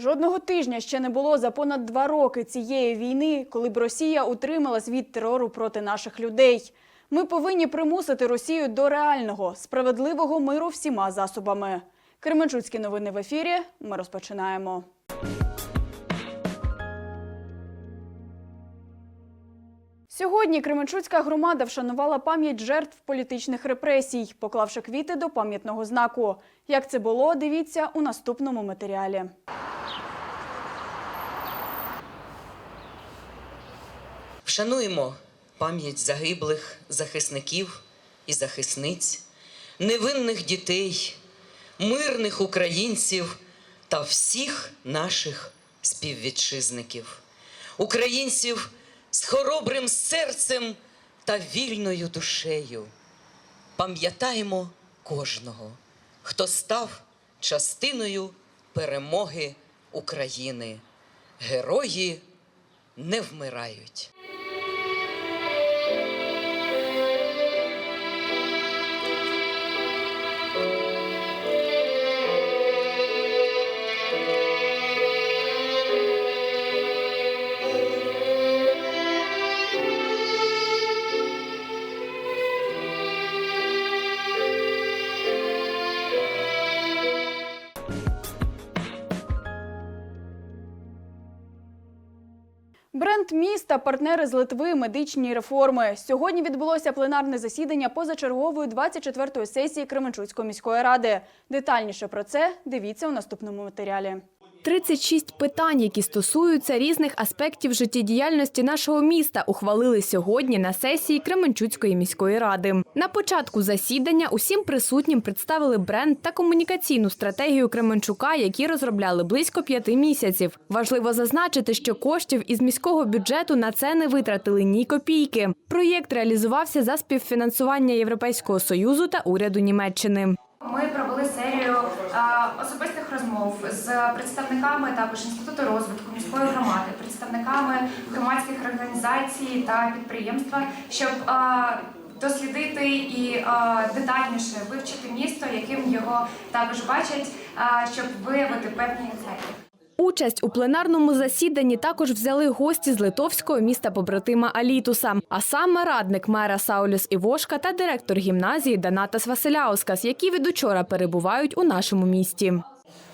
Жодного тижня ще не було за понад два роки цієї війни, коли б Росія утрималась від терору проти наших людей. Ми повинні примусити Росію до реального, справедливого миру всіма засобами. Кременчуцькі новини в ефірі. Ми розпочинаємо. Сьогодні Кременчуцька громада вшанувала пам'ять жертв політичних репресій, поклавши квіти до пам'ятного знаку. Як це було, дивіться у наступному матеріалі. Вшануємо пам'ять загиблих захисників і захисниць, невинних дітей, мирних українців та всіх наших співвітчизників, українців з хоробрим серцем та вільною душею. Пам'ятаємо кожного, хто став частиною перемоги України. Герої не вмирають. Бренд міста, партнери з Литви, медичні реформи. Сьогодні відбулося пленарне засідання позачергової 24-ї сесії Кременчуцької міської ради. Детальніше про це дивіться у наступному матеріалі. 36 питань, які стосуються різних аспектів життєдіяльності нашого міста, ухвалили сьогодні на сесії Кременчуцької міської ради. На початку засідання усім присутнім представили бренд та комунікаційну стратегію Кременчука, які розробляли близько п'яти місяців. Важливо зазначити, що коштів із міського бюджету на це не витратили ні копійки. Проєкт реалізувався за співфінансування Європейського союзу та уряду Німеччини. Ми провели серію е, особистих розмов з представниками також інституту розвитку міської громади, представниками громадських організацій та підприємства, щоб е, дослідити і е, детальніше вивчити місто, яким його також бачать, щоб виявити певні інсайти. Участь у пленарному засіданні також взяли гості з литовського міста побратима Алітуса, а саме радник мера Сауліс Івошка та директор гімназії Данатас Василяускас, які від учора перебувають у нашому місті.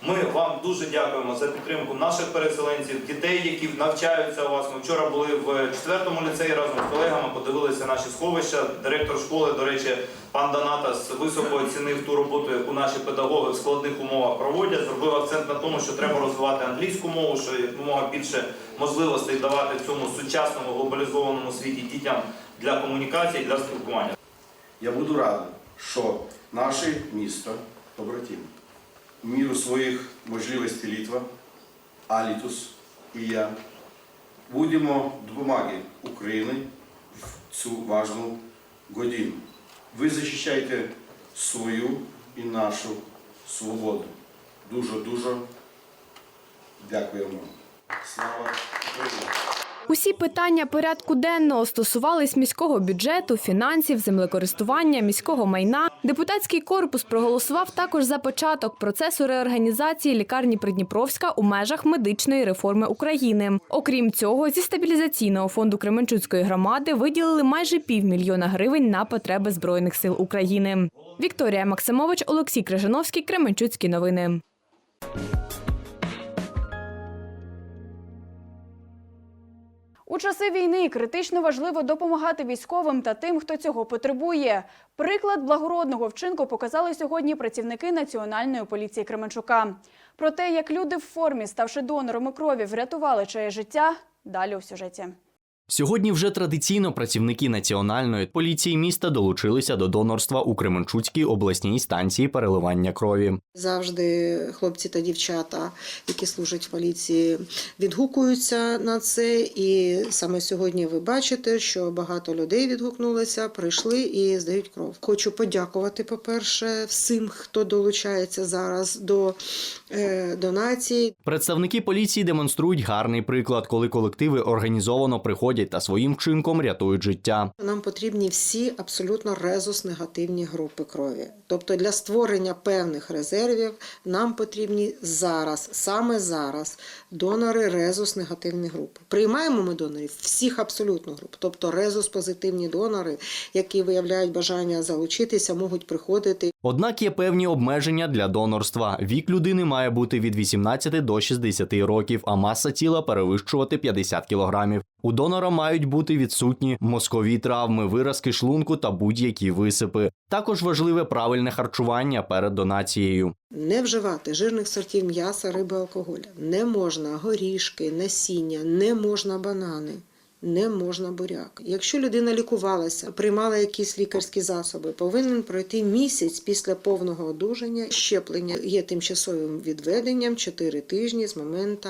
Ми вам дуже дякуємо за підтримку наших переселенців, дітей, які навчаються у вас. Ми вчора були в четвертому ліцеї разом з колегами, подивилися наші сховища. Директор школи, до речі, пан Донатас високо оцінив ту роботу, яку наші педагоги в складних умовах проводять. Зробив акцент на тому, що треба розвивати англійську мову, що якомога більше можливостей давати цьому сучасному глобалізованому світі дітям для комунікації, для спілкування. Я буду радий, що наше місто, побратим, міру своїх можливостей Літва, Алітус і я будемо допомагати Україні в цю важну годину. Ви захищаєте свою і нашу свободу. Дуже-дуже дякуємо. Слава Україні! Усі питання порядку денного стосувались міського бюджету, фінансів, землекористування, міського майна. Депутатський корпус проголосував також за початок процесу реорганізації лікарні Придніпровська у межах медичної реформи України. Окрім цього, зі стабілізаційного фонду Кременчуцької громади виділили майже півмільйона гривень на потреби збройних сил України. Вікторія Максимович, Олексій Крижановський, Кременчуцькі новини. У часи війни критично важливо допомагати військовим та тим, хто цього потребує. Приклад благородного вчинку показали сьогодні працівники Національної поліції Кременчука. Про те, як люди в формі, ставши донорами крові, врятували чиє життя, далі у сюжеті. Сьогодні вже традиційно працівники національної поліції міста долучилися до донорства у Кременчуцькій обласній станції переливання крові. Завжди хлопці та дівчата, які служать в поліції, відгукуються на це. І саме сьогодні ви бачите, що багато людей відгукнулися, прийшли і здають кров. Хочу подякувати, по-перше, всім, хто долучається зараз до е, донацій. Представники поліції демонструють гарний приклад, коли колективи організовано приходять шкодять та своїм вчинком рятують життя. Нам потрібні всі абсолютно резус-негативні групи крові. Тобто для створення певних резервів нам потрібні зараз, саме зараз, донори резус-негативних груп. Приймаємо ми донорів всіх абсолютно груп, тобто резус-позитивні донори, які виявляють бажання залучитися, можуть приходити. Однак є певні обмеження для донорства. Вік людини має бути від 18 до 60 років, а маса тіла перевищувати 50 кілограмів. У донора мають бути відсутні мозкові травми, виразки шлунку та будь-які висипи. Також важливе правильне харчування перед донацією. Не вживати жирних сортів м'яса, риби, алкоголя. Не можна горішки, насіння, не можна банани. Не можна буряк. Якщо людина лікувалася, приймала якісь лікарські засоби, повинен пройти місяць після повного одужання. Щеплення є тимчасовим відведенням 4 тижні з моменту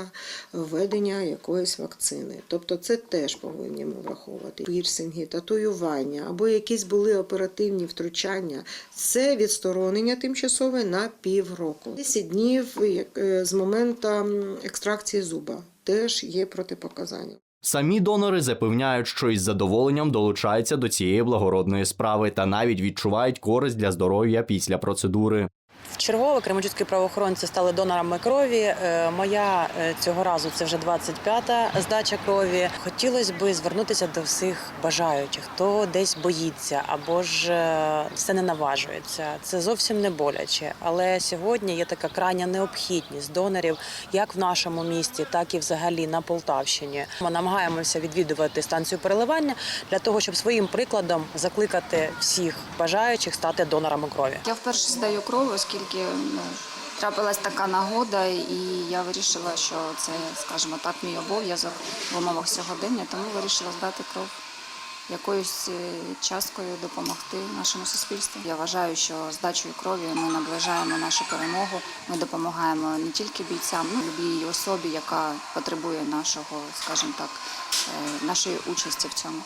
введення якоїсь вакцини. Тобто це теж повинні ми враховувати. Пірсинги, татуювання або якісь були оперативні втручання. Це відсторонення тимчасове на півроку. 10 днів е, з моменту екстракції зуба теж є протипоказання. Самі донори запевняють, що із задоволенням долучаються до цієї благородної справи та навіть відчувають користь для здоров'я після процедури. Вчергове кременчуцькі правоохоронці стали донорами крові. Е, Моя е, цього разу це вже 25-та здача крові. Хотілося б звернутися до всіх бажаючих, хто десь боїться або ж е, все не наважується. Це зовсім не боляче. Але сьогодні є така крайня необхідність донорів як в нашому місті, так і взагалі на Полтавщині. Ми намагаємося відвідувати станцію переливання для того, щоб своїм прикладом закликати всіх бажаючих стати донорами крові. Я вперше здаю кров, оскільки ну, трапилась така нагода, і я вирішила, що це, скажімо так, мій обов'язок в умовах сьогодення, тому вирішила здати кров. Якоюсь е, часткою допомогти нашому суспільству. Я вважаю, що здачею крові ми наближаємо нашу перемогу. Ми допомагаємо не тільки бійцям, ну любій особі, яка потребує нашого, скажімо так, е, нашої участі в цьому.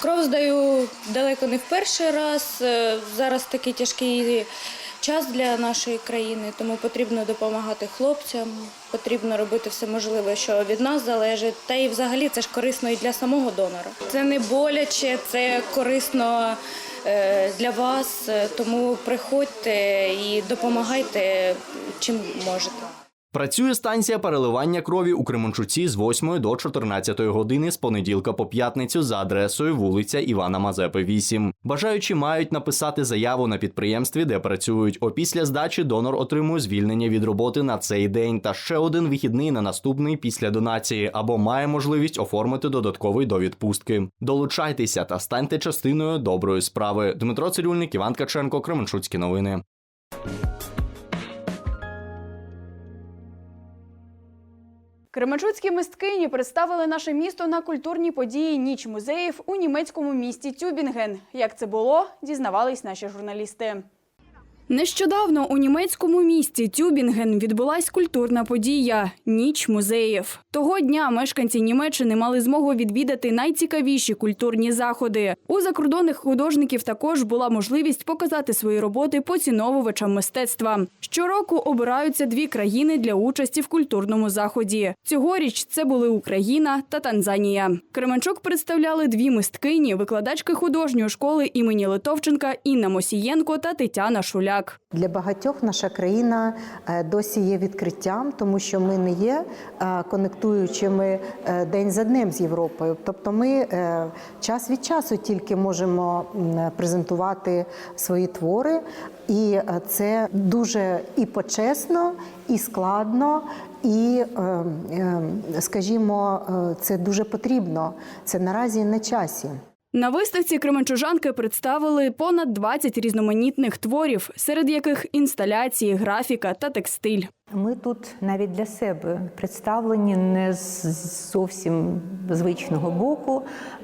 Кров здаю далеко не в перший раз. Е, Зараз такий тяжкий час для нашої країни, тому потрібно допомагати хлопцям, потрібно робити все можливе, що від нас залежить. Та і взагалі це ж корисно і для самого донора. Це не боляче, це корисно е, для вас, е, тому приходьте і допомагайте чим можете. Працює станція переливання крові у Кременчуці з 8 до 14 години з понеділка по п'ятницю за адресою вулиця Івана Мазепи, 8. Бажаючі мають написати заяву на підприємстві, де працюють. Опісля здачі донор отримує звільнення від роботи на цей день та ще один вихідний на наступний після донації або має можливість оформити додатковий до відпустки. Долучайтеся та станьте частиною доброї справи. Дмитро Цирюльник, Іван Каченко, Кременчуцькі новини. Кременчуцькі мисткині представили наше місто на культурній події Ніч музеїв у німецькому місті Тюбінген. Як це було, дізнавались наші журналісти. Нещодавно у німецькому місті Тюбінген відбулась культурна подія Ніч музеїв. Того дня мешканці Німеччини мали змогу відвідати найцікавіші культурні заходи. У закордонних художників також була можливість показати свої роботи поціновувачам мистецтва. Щороку обираються дві країни для участі в культурному заході. Цьогоріч це були Україна та Танзанія. Кременчук представляли дві мисткині, викладачки художньої школи імені Литовченка Інна Мосієнко та Тетяна Шуляк. Для багатьох наша країна е, досі є відкриттям, тому що ми не є е, конектуючими е, день за днем з Європою. Тобто, ми е, час від часу тільки можемо презентувати свої твори, і е, це дуже і почесно, і складно. І, скажімо, це дуже потрібно. Це наразі на часі. На виставці кременчужанки представили понад 20 різноманітних творів, серед яких інсталяції, графіка та текстиль. Ми тут навіть для себе представлені не з зовсім звичного боку,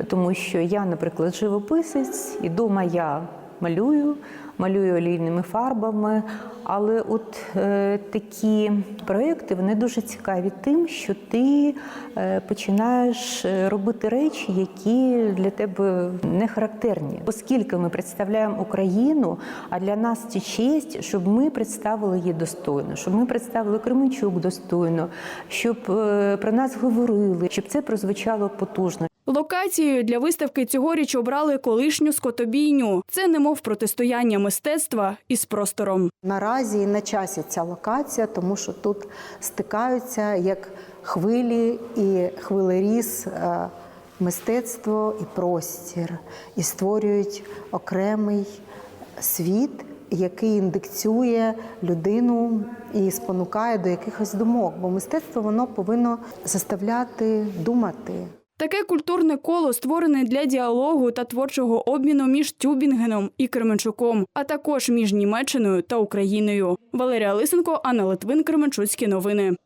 тому що я, наприклад, живописець, і дома я малюю, малюю олійними фарбами. Але от е, такі проекти вони дуже цікаві тим, що ти е, починаєш е, робити речі, які для тебе не характерні. Оскільки ми представляємо Україну, а для нас це честь, щоб ми представили її достойно, щоб ми представили Кременчук достойно, щоб е, про нас говорили, щоб це прозвучало потужно. Локацією для виставки цьогоріч обрали колишню скотобійню. Це немов протистояння мистецтва із простором. Наразі на часі ця локація, тому що тут стикаються як хвилі і хвилеріз е, мистецтво і простір, і створюють окремий світ, який індикціює людину і спонукає до якихось думок. Бо мистецтво воно повинно заставляти думати. Таке культурне коло створене для діалогу та творчого обміну між Тюбінгеном і Кременчуком, а також між Німеччиною та Україною. Валерія Лисенко, Анна Литвин, Кременчуцькі новини.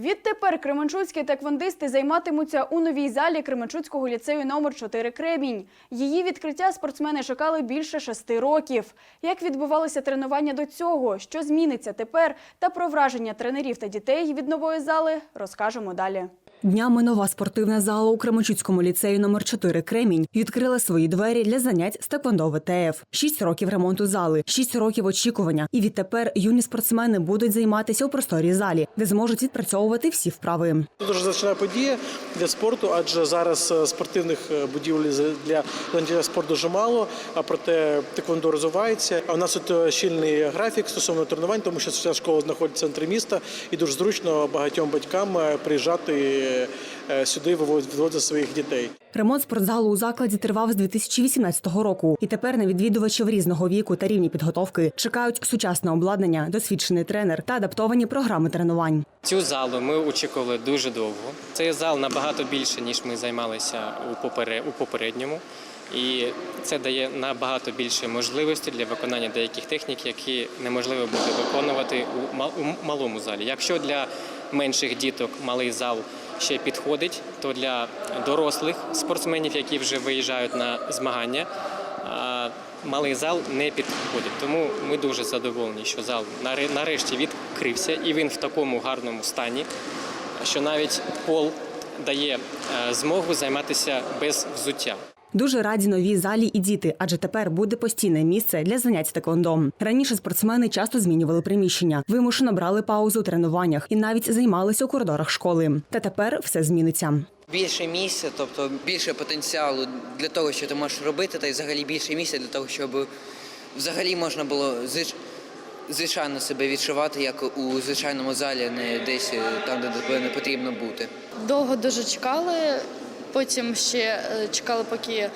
Відтепер кременчуцькі теквондисти займатимуться у новій залі Кременчуцького ліцею номер 4 Кремінь. Її відкриття спортсмени чекали більше шести років. Як відбувалися тренування до цього, що зміниться тепер, та про враження тренерів та дітей від нової зали розкажемо далі. Днями нова спортивна зала у Кременчуцькому ліцеї номер 4 Кремінь відкрила свої двері для занять з теквондо ВТФ. Шість років ремонту зали, шість років очікування. І відтепер юні спортсмени будуть займатися у просторій залі, де зможуть відпрацьовувати всі вправи. Це дуже значна подія для спорту, адже зараз е, спортивних е, будівель для заняття спорту дуже мало, а проте теквондо розвивається. А у нас тут е, щільний графік стосовно тренувань, тому що ця школа знаходиться в центрі міста і дуже зручно багатьом батькам приїжджати сюди, вивозити своїх дітей. Ремонт спортзалу у закладі тривав з 2018 року, і тепер на відвідувачів різного віку та рівні підготовки чекають сучасне обладнання, досвідчений тренер та адаптовані програми тренувань. Цю залу ми очікували дуже довго. Цей зал набагато більше, ніж ми займалися у, попере- у попередньому. І це дає набагато більше можливостей для виконання деяких технік, які неможливо буде виконувати у малому залі. Якщо для менших діток малий зал ще підходить, то для дорослих спортсменів, які вже виїжджають на змагання, малий зал не підходить. Тому ми дуже задоволені, що зал наре- нарешті відкрився, і він в такому гарному стані, що навіть пол дає е, змогу займатися без взуття. Дуже раді новій залі і діти, адже тепер буде постійне місце для занять теквондо. Раніше спортсмени часто змінювали приміщення, вимушено брали паузу у тренуваннях і навіть займалися у коридорах школи. Та тепер все зміниться. Більше місця, тобто більше потенціалу для того, що ти можеш робити, та й взагалі більше місця для того, щоб взагалі можна було звич- звичайно себе відчувати, як у звичайному залі, не десь е, там, де не потрібно бути. Довго дуже чекали, потім ще е, чекали, поки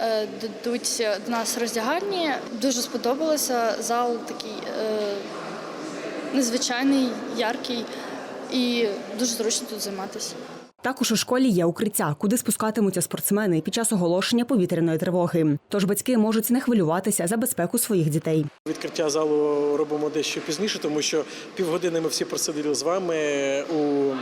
е, дадуть до нас роздягальні. Дуже сподобалося. Зал такий е, незвичайний, яркий і дуже зручно тут займатися. Також у школі є укриття, куди спускатимуться спортсмени під час оголошення повітряної тривоги. Тож батьки можуть не хвилюватися за безпеку своїх дітей. Відкриття залу робимо дещо пізніше, тому що півгодини ми всі просиділи з вами у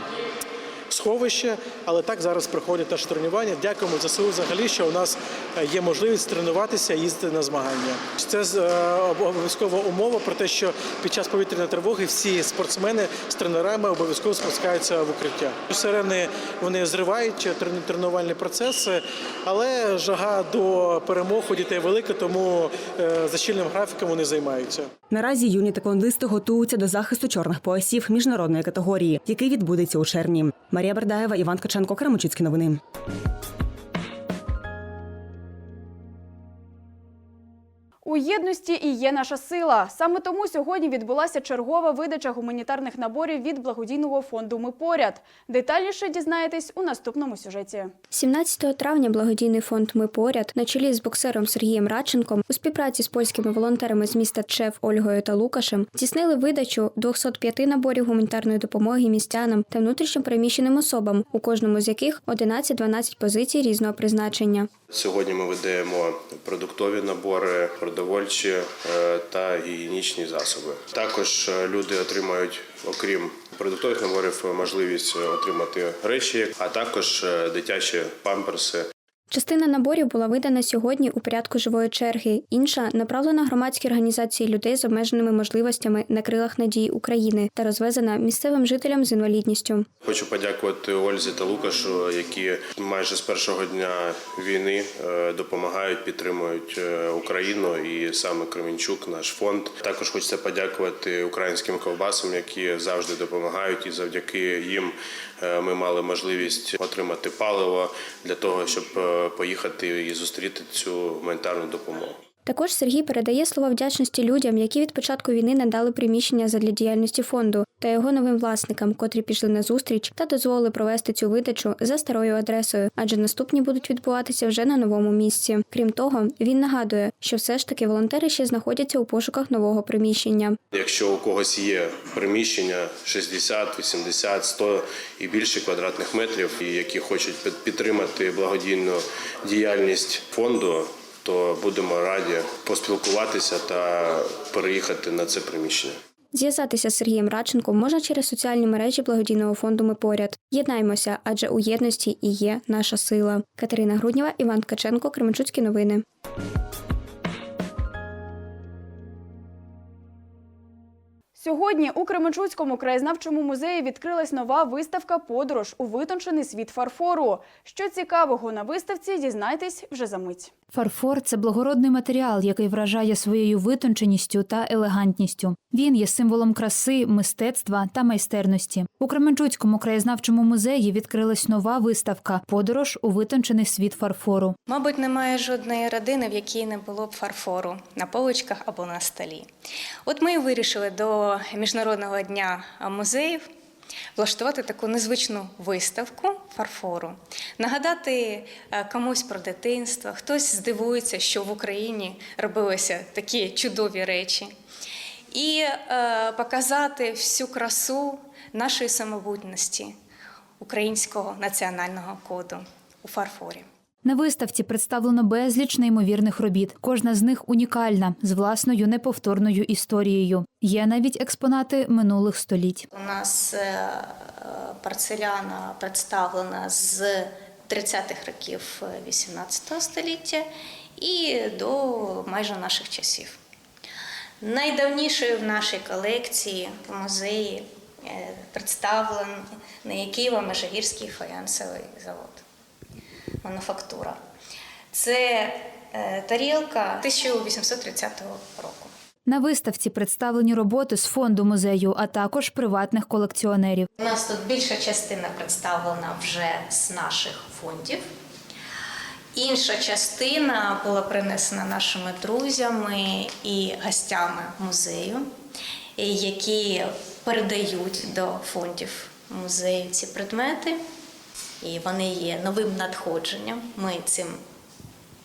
сховище, але так зараз проходять наше тренування. Дякуємо ЗСУ взагалі, що у нас е, є можливість тренуватися їздити на змагання. Це е, обов'язкова умова про те, що під час повітряної тривоги всі спортсмени з тренерами обов'язково спускаються в укриття. Сирени вони зривають трен- тренувальні процеси, але жага до перемог у дітей велика, тому е, за щільним графіком вони займаються. Наразі юні таквондисти готуються до захисту чорних поясів міжнародної категорії, який відбудеться у червні. Марія Бердаєва, Іван Каченко, Кремочицькі новини. У єдності і є наша сила. Саме тому сьогодні відбулася чергова видача гуманітарних наборів від благодійного фонду Ми поряд. Детальніше дізнаєтесь у наступному сюжеті. 17 травня благодійний фонд Ми поряд на чолі з боксером Сергієм Радченком у співпраці з польськими волонтерами з міста Чев Ольгою та Лукашем здійснили видачу 205 наборів гуманітарної допомоги містянам та внутрішньо переміщеним особам, у кожному з яких 11-12 позицій різного призначення. Сьогодні ми видаємо продуктові набори, продовольчі е, та гігієнічні засоби. Також е, люди отримають, окрім продуктових наборів, можливість отримати речі, а також е, дитячі памперси Частина наборів була видана сьогодні у порядку живої черги, інша направлена громадській організації людей з обмеженими можливостями на крилах надії України та розвезена місцевим жителям з інвалідністю. Хочу подякувати Ользі та Лукашу, які майже з першого дня війни е, допомагають, підтримують е, Україну і саме Кременчук, наш фонд. Також хочеться подякувати українським ковбасам, які завжди допомагають, і завдяки їм е, ми мали можливість отримати паливо для того, щоб поїхати і зустріти цю гуманітарну допомогу. Також Сергій передає слова вдячності людям, які від початку війни надали приміщення задля діяльності фонду, та його новим власникам, котрі пішли на зустріч та дозволили провести цю видачу за старою адресою, адже наступні будуть відбуватися вже на новому місці. Крім того, він нагадує, що все ж таки волонтери ще знаходяться у пошуках нового приміщення. Якщо у когось є приміщення 60, 80, 100 і більше квадратних метрів, і які хочуть під- підтримати благодійну діяльність фонду, то будемо раді поспілкуватися та переїхати на це приміщення. Зв'язатися з Сергієм Радченком можна через соціальні мережі благодійного фонду Ми поряд. Єднаймося, адже у єдності і є наша сила. Катерина Груднєва, Іван Ткаченко, Кременчуцькі новини. Сьогодні у Кременчуцькому краєзнавчому музеї відкрилась нова виставка Подорож у витончений світ фарфору. Що цікавого на виставці, дізнайтесь вже за мить. Фарфор це благородний матеріал, який вражає своєю витонченістю та елегантністю. Він є символом краси, мистецтва та майстерності. У Кременчуцькому краєзнавчому музеї відкрилась нова виставка Подорож у витончений світ фарфору. Мабуть, немає жодної родини, в якій не було б фарфору на поличках або на столі. От ми і вирішили до Міжнародного дня музеїв влаштувати таку незвичну виставку фарфору, нагадати е, комусь про дитинство, хтось здивується, що в Україні робилися такі чудові речі, і е, показати всю красу нашої самобутності українського національного коду у фарфорі. На виставці представлено безліч неймовірних робіт. Кожна з них унікальна з власною неповторною історією. Є навіть експонати минулих століть. У нас е, е, порцеляна представлена з 30-х років 18 століття і до майже наших часів. Найдавнішою в нашій колекції в музеї е, представлений Києво-Межигірський фаянсовий завод, мануфактура. Це е, тарілка 1830 року. На виставці представлені роботи з фонду музею, а також приватних колекціонерів. У нас тут більша частина представлена вже з наших фондів. Інша частина була принесена нашими друзями і гостями музею, які передають до фондів музею ці предмети. І вони є новим надходженням. Ми цим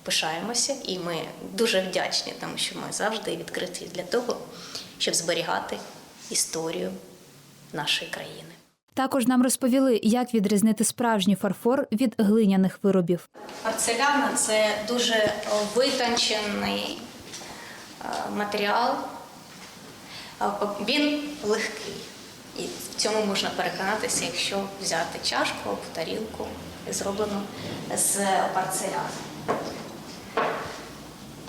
пишаємося і ми дуже вдячні, тому що ми завжди відкриті для того, щоб зберігати історію нашої країни. Також нам розповіли, як відрізнити справжній фарфор від глиняних виробів. Порцеляна це дуже витончений е, матеріал. Е, Він легкий. І в цьому можна переконатися, якщо взяти чашку або тарілку, зроблену з порцеляни.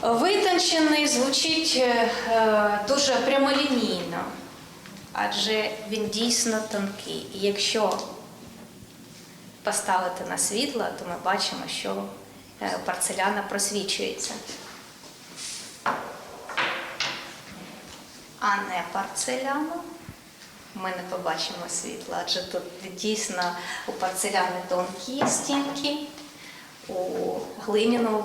Витончений звучить е, дуже прямолінійно, адже він дійсно тонкий. І якщо поставити на світло, то ми бачимо, що е, порцеляна просвічується. А не порцеляну ми не побачимо світла, адже тут дійсно у порцеляни тонкі стінки, у глиняного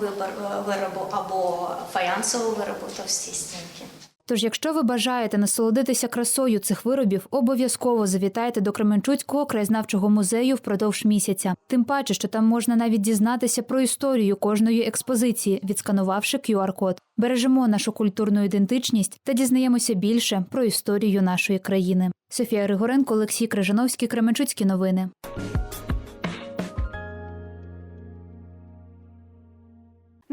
виробу або фаянсового виробу товсті стінки. Тож, якщо ви бажаєте насолодитися красою цих виробів, обов'язково завітайте до Кременчуцького краєзнавчого музею впродовж місяця. Тим паче, що там можна навіть дізнатися про історію кожної експозиції, відсканувавши QR-код. Бережемо нашу культурну ідентичність та дізнаємося більше про історію нашої країни. Софія Григоренко, Олексій Крижановський, Кременчуцькі новини.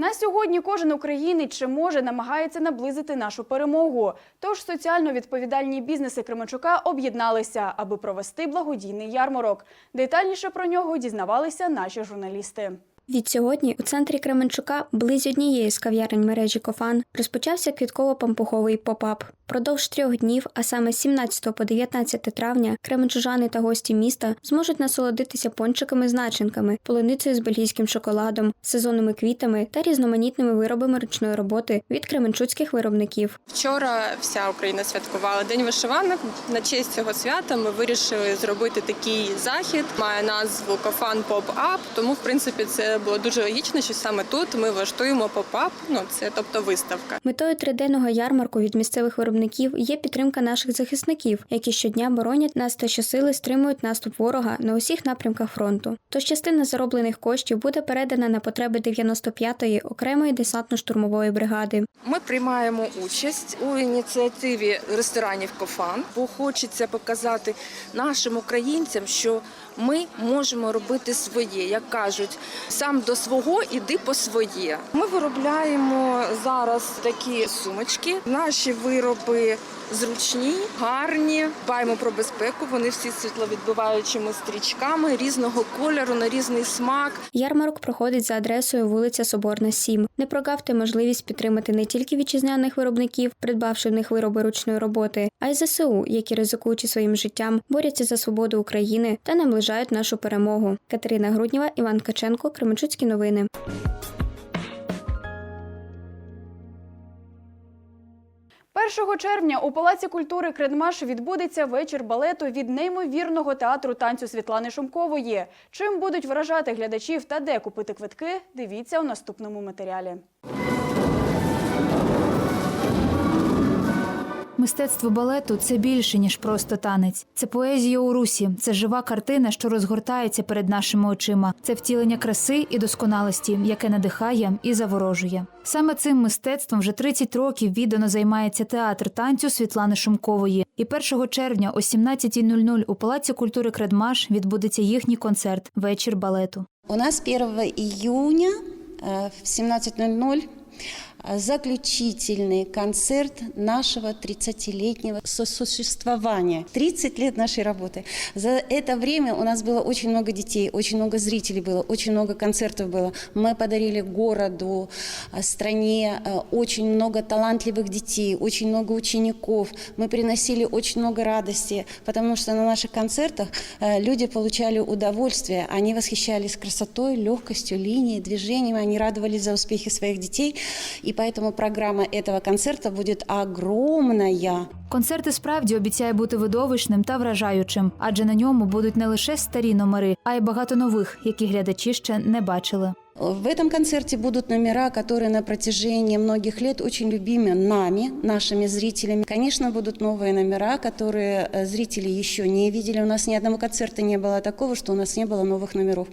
На сьогодні кожен українець чи може намагається наблизити нашу перемогу. Тож соціально відповідальні бізнеси Кременчука об'єдналися, аби провести благодійний ярмарок. Детальніше про нього дізнавалися наші журналісти. Відсьогодні у центрі Кременчука, близь однієї з кав'ярень мережі Кофан, розпочався квітково-пампуховий поп-ап. Продовж трьох днів, а саме з 17 по 19 травня, кременчужани та гості міста зможуть насолодитися пончиками з начинками, полуницею з бельгійським шоколадом, сезонними квітами та різноманітними виробами ручної роботи від кременчуцьких виробників. Вчора вся Україна святкувала День вишиванок. На честь цього свята ми вирішили зробити такий захід. Має назву Кофан Поп-Ап. Тому, в принципі, це було дуже логічно, що саме тут ми влаштуємо поп-ап. Ну це тобто виставка. Метою триденного ярмарку від місцевих виробників є підтримка наших захисників, які щодня боронять нас та щосили стримують наступ ворога на усіх напрямках фронту. Тож частина зароблених коштів буде передана на потреби 95-ї окремої десантно-штурмової бригади. Ми приймаємо участь у ініціативі ресторанів Кофан, бо хочеться показати нашим українцям, що ми можемо робити своє. Як кажуть, сам до свого іди по своє. Ми виробляємо зараз такі сумочки. Наші вироби зручні, гарні. Дбаємо про безпеку. Вони всі світловідбиваючими стрічками різного кольору на різний смак. Ярмарок проходить за адресою вулиця Соборна, 7. Не прогавте можливість підтримати не тільки вітчизняних виробників, придбавши в них вироби ручної роботи, а й ЗСУ, які ризикуючи своїм життям, борються за свободу України та наближають нашу перемогу. Катерина Грудніва, Іван Каченко, Кременчуцькі новини. Першого червня у Палаці культури Кредмаш відбудеться вечір балету від неймовірного театру танцю Світлани Шумкової. Чим будуть вражати глядачів та де купити квитки, дивіться у наступному матеріалі. Мистецтво балету це більше ніж просто танець. Це поезія у русі, це жива картина, що розгортається перед нашими очима. Це втілення краси і досконалості, яке надихає і заворожує. Саме цим мистецтвом вже 30 років віддано займається театр танцю Світлани Шумкової. І 1 червня о 17.00 у Палаці культури Кредмаш відбудеться їхній концерт Вечір балету. У нас 1 июня э, в 17.00 заключительный концерт нашего 30-летнего сосуществования. 30 лет нашей работы. За это время у нас было очень много детей, очень много зрителей было, очень много концертов было. Мы подарили городу, э, стране э, очень много талантливых детей, очень много учеников. Мы приносили очень много радости, потому что на наших концертах э, люди получали удовольствие, они восхищались красотой, легкостью, линией, движением, они радовались за успехи своих детей. И поэтому программа этого концерта будет огромная. Концерт і справді обіцяє бути видовищним та вражаючим, адже на ньому будуть не лише старі номери, а й багато нових, які глядачі ще не бачили. В этом концерте будут номера, которые на протяжении многих лет очень любимы нами, нашими зрителями. Конечно, будут новые номера, которые э, зрители еще не видели. У нас ни одного концерта не было такого, что у нас не было новых номеров.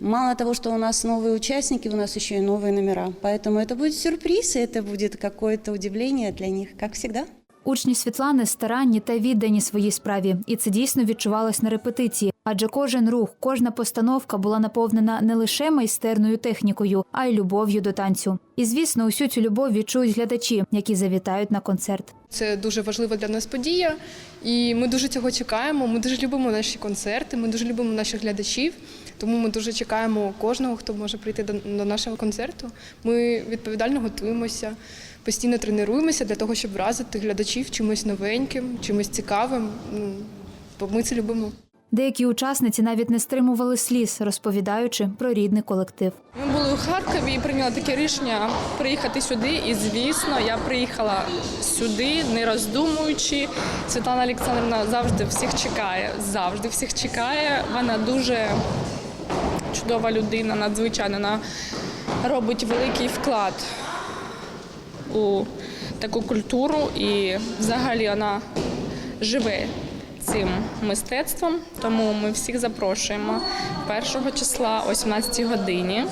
Мало того, что у нас новые участники, у нас еще и новые номера. Поэтому это будет сюрприз, и это будет какое-то удивление для них, как всегда. Учні Світлани старанні та віддані своїй справі, і це дійсно відчувалось на репетиції. Адже кожен рух, кожна постановка була наповнена не лише майстерною технікою, а й любов'ю до танцю. І звісно, усю цю любов відчують глядачі, які завітають на концерт. Це дуже важлива для нас подія, і ми дуже цього чекаємо. Ми дуже любимо наші концерти, ми дуже любимо наших глядачів. Тому ми дуже чекаємо кожного, хто може прийти до, до нашого концерту. Ми відповідально готуємося, постійно тренуємося для того, щоб вразити глядачів чимось новеньким, чимось цікавим. Ну, бо ми це любимо. Деякі учасниці навіть не стримували сліз, розповідаючи про рідний колектив. Ми були у Харкові і прийняли таке рішення приїхати сюди. І звісно, я приїхала сюди, не роздумуючи. Світлана Олександрівна завжди всіх чекає. Завжди всіх чекає. Вона дуже чудова людина, надзвичайно. Вона робить великий вклад у таку культуру і взагалі вона живе цим мистецтвом. Тому ми всіх запрошуємо 1 числа о 17 годині.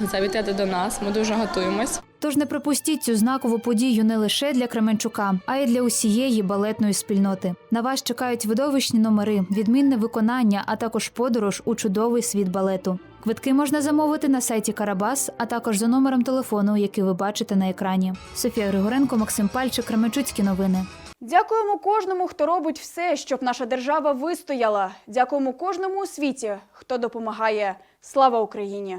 Завітати до нас, ми дуже готуємось. Тож не пропустіть цю знакову подію не лише для Кременчука, а й для усієї балетної спільноти. На вас чекають видовищні номери, відмінне виконання, а також подорож у чудовий світ балету. Квитки можна замовити на сайті Карабас, а також за номером телефону, який ви бачите на екрані. Софія Григоренко, Максим Пальчик, Кременчуцькі новини. Дякуємо кожному, хто робить все, щоб наша держава вистояла. Дякуємо кожному у світі, хто допомагає. Слава Україні!